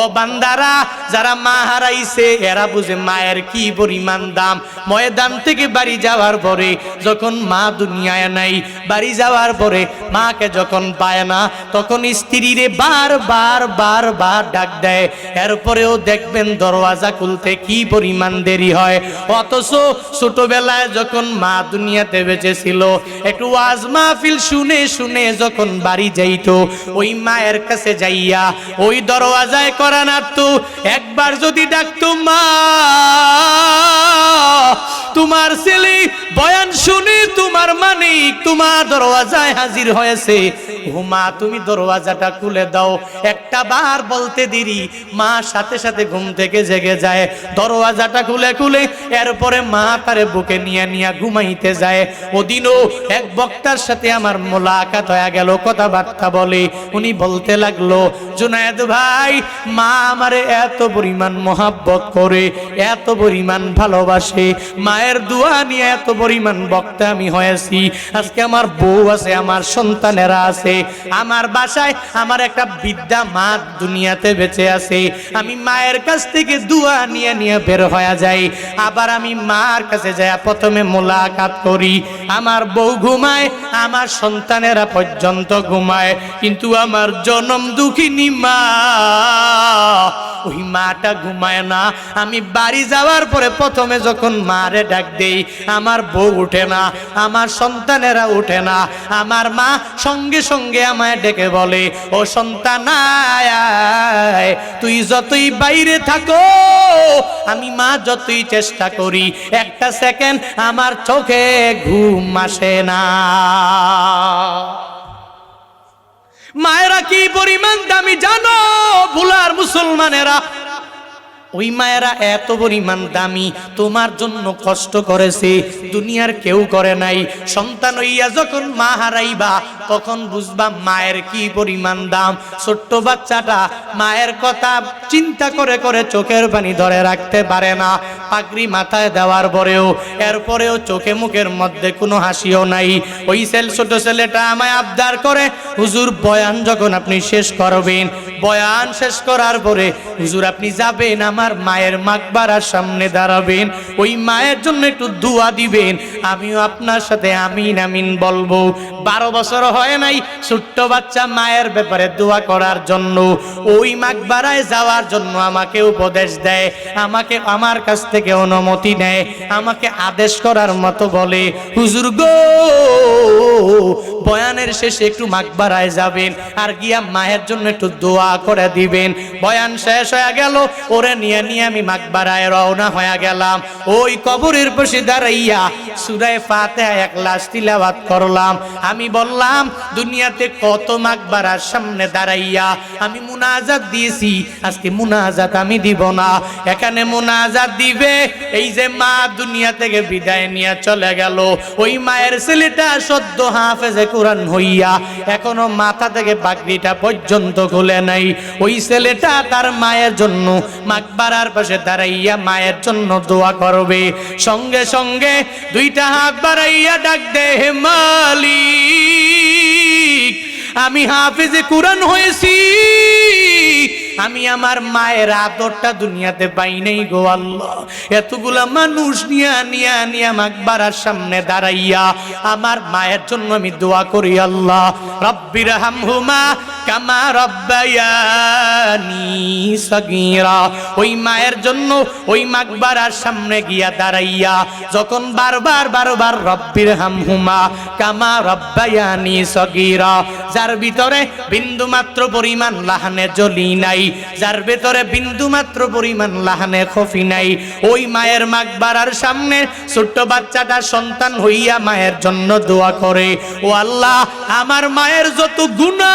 ও বান্দারা, যারা মা হারাইছে, এরা বুঝে মায়ের কি পরিমাণ দাম। ময়দান থেকে বাড়ি যাওয়ার পরে যখন মা দুনিয়ায় নাই, বাড়ি যাওয়ার পরে মাকে যখন পায় না, তখন স্ত্রীরে বার বার বার বার ডাক দেয়। এরপরেও দেখবেন দরওয়াজা খুলতে কি পরিমাণ দেরি হয়। অথচ ছোটবেলায় যখন মা দুনিয়াতে বেঁচে ছিল একটু ওয়াজ মাহফিল শুনে শুনে যখন বাড়ি যাইতো, ওই মায়ের কাছে যাইয়া ওই দরওয়াজায় তো একবার যদি ডাকতো মা তোমার ছেলে বয়ান শুনে তোমার মানিক তোমার দরওয়াজায় হাজির হয়েছে। ও মা তুমি দরওয়াজাটা খুলে দাও। একটা বার বলতে দেরি, মা সাথে সাথে ঘুম থেকে জেগে যায়। দরওয়াজাটা খুলে খুলে এরপরে মা তারে বুকে নিয়ে নিয়ে ঘুমাইতে যায়। ওদিনও এক বক্তার সাথে আমার মোলাকাত হয়ে গেল, কথাবার্তা বলে। উনি বলতে লাগল, জুনায়েদ ভাই, মা আমারে এত পরিমাণ মহাব্বত করে, এত পরিমাণ ভালোবাসে। মায়ের দোয়া নিয়ে এত পরিমাণ বক্তা আমি হয়েছি। আজকে আমার বউ আছে, আমার সন্তানেরা আছে, আমার বাসায় আমার একটা বিদ্যা মা দুনিয়াতে বেঁচে আছে। আমি মায়ের কাছ থেকে দোয়া নিয়ে নিয়ে বের হয়ে যাই। আবার আমি মার কাছে যাই, প্রথমে মোলাকাত করি। আমার বউ ঘুমায়, আমার সন্তানেরা পর্যন্ত ঘুমায়। কিন্তু আমার জনম দুঃখিনী মা ওই মাটা ঘুমায় না। আমি বাড়ি যাওয়ার পরে প্রথমে যখন মারে ডাক দেই, আমার বউ উঠে না, আমার সন্তানেরা উঠে না, আমার মা সঙ্গে সঙ্গে আমায় ডেকে বলে, ও সন্তান তুই যতই বাইরে থাকো, আমি মা যতই চেষ্টা করি, একটা সেকেন্ড আমার চোখে ঘুম আসে না। মায়েরা কি পরিমাণ দামি জানো? ভুলার মুসলমানেরা ওই মায়েরা এত পরিমাণ দামি, তোমার জন্য কষ্ট করেছে, দুনিয়ার কেউ করে নাই। সন্তান হইয়া যখন মা হারাইবা, তখন বুঝবা মায়ের কি পরিমাণ দাম। ছোট্ট বাচ্চাটা মায়ের কথা চিন্তা করে করে চোখের পানি ধরে রাখতে পারে না। পাগড়ি মাথায় দেওয়ার পরেও, এরপরেও চোখে মুখের মধ্যে কোনো হাসিও নাই। ওই ছেল, ছোট ছেলেটা আমায় আবদার করে, হুজুর, বয়ান যখন আপনি শেষ করবেন বয়ান শেষ করার পরে, হুজুর, আপনি যাবেন আমার মায়ের মাকবারার সামনে দাঁড়াবেন। ওই মায়ের জন্য একটু দোয়া দিবেন। আমিও আপনার সাথে আমিন আমিন বলব। বারো বছর হয় নাই ছোট্ট বাচ্চা মায়ের ব্যাপারে দোয়া করার জন্য। ওই মাকবারায় যাওয়ার জন্য আমাকে উপদেশ দেয়, আমাকে আমার কাছ থেকে অনুমতি নেয়, আমাকে আদেশ করার মতো বলে, হুজুর গো বয়ানের শেষে একটু মাকবারায় যাবেন, আর গিয়া মায়ের জন্য একটু দোয়া করে দিবেন। বয়ান শেষ হয়ে গেল, ওরে নিয়ে নিয়ে আমি মাকবারায় রওনা হয়ে গেলাম। ওই কবরের পাশে দাঁড়াইয়া সুরায় ফাতে এক লাশ তিলাবাত করলাম। আমি বললাম, দুনিয়াতে কত মাকবারার সামনে দাঁড়াইয়া আমি মুনাজাত দিয়েছি, আজকে মুনাজাত আমি দিব না। এখানে মুনাজাত দিবে, এই যে মা দুনিয়া থেকে বিদায় নিয়ে চলে গেল। ওই মায়ের ছেলেটা সদ্য হাফেজে কোরআন হইয়া এখনও মাথা থেকে বাগরিটা পর্যন্ত খুলে নাই। ওই ছেলেটা তার মায়ের জন্য মাকবারার পাশে দাঁড়াইয়া মায়ের জন্য দোয়া করবে। সঙ্গে সঙ্গে দুইটা হাত বাড়াইয়া ডাক দে মালিক, আমি হাফিজে কোরআন হয়েছি। আমি আমার মায়ের আদরটা দুনিয়াতে পাই নাই গো আল্লাহ। এতগুলা মানুষ নিয়া নিয়া নিয়া মাকবারার সামনে দাঁড়াইয়া আমার মায়ের জন্য আমি দোয়া করি আল্লাহ। রব্বির হামহুমা কামা রব্বায়ানি সগীরা। ওই মায়ের জন্য ওই মাকবারার সামনে গিয়া দাঁড়াইয়া যখন বারবার বারবার রব্বির হামহুমা কামা রব্বায়ানি সগীরা, যার ভিতরে বিন্দু মাত্র পরিমাণ লাহানে জ্বলি নাই, যার ভেতরে বিন্দু মাত্র পরিমাণ লাহানে খফি নাই, ওই মায়ের মাকবারার সামনে ছোট্ট বাচ্চাটা সন্তান হইয়া মায়ের জন্য দোয়া করে, ও আল্লাহ, আমার মায়ের যত গুণা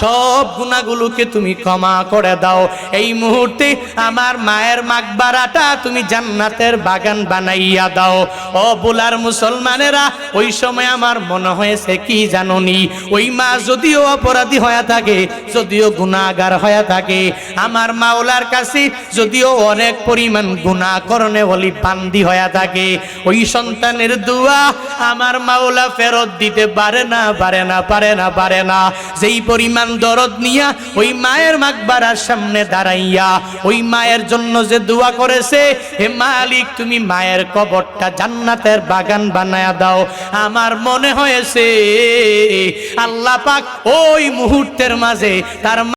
সব গুণাগুলোকে তুমি ক্ষমা করে দাও। এই মুহূর্তে আমার মায়ের মাকবারাটা তুমি জান্নাতের বাগান বানাইয়া দাও। ও বুলার মুসলমানেরা, ওই সময় আমার মনে হয়েছে কি জাননি? ওই মা যদিও অপরাধী হয়ে থাকে, যদিও গুণাগার হয়ে থাকে, আমার মাওলার কাছে যদিও অনেক পরিমাণ গুণা করণে বলি বান্দি হয়ে থাকে। ওই সন্তানের দোয়া আমার মাওলা ফেরত দিতে পারে না পারে না পারে না পারে না। যেই পরিমাণ দরদ নিয়া ওই মায়ের মাকবারার সামনে দাঁড়াইয়া, ওই মায়ের জন্য যে দোয়া করেছে, হে মালিক, তুমি মায়ের কবরটা জান্নাতের বাগান বানায়া দাও। আমার মনে হয়েছে, আল্লাহ পাক ওই মুহূর্তের মাঝে তার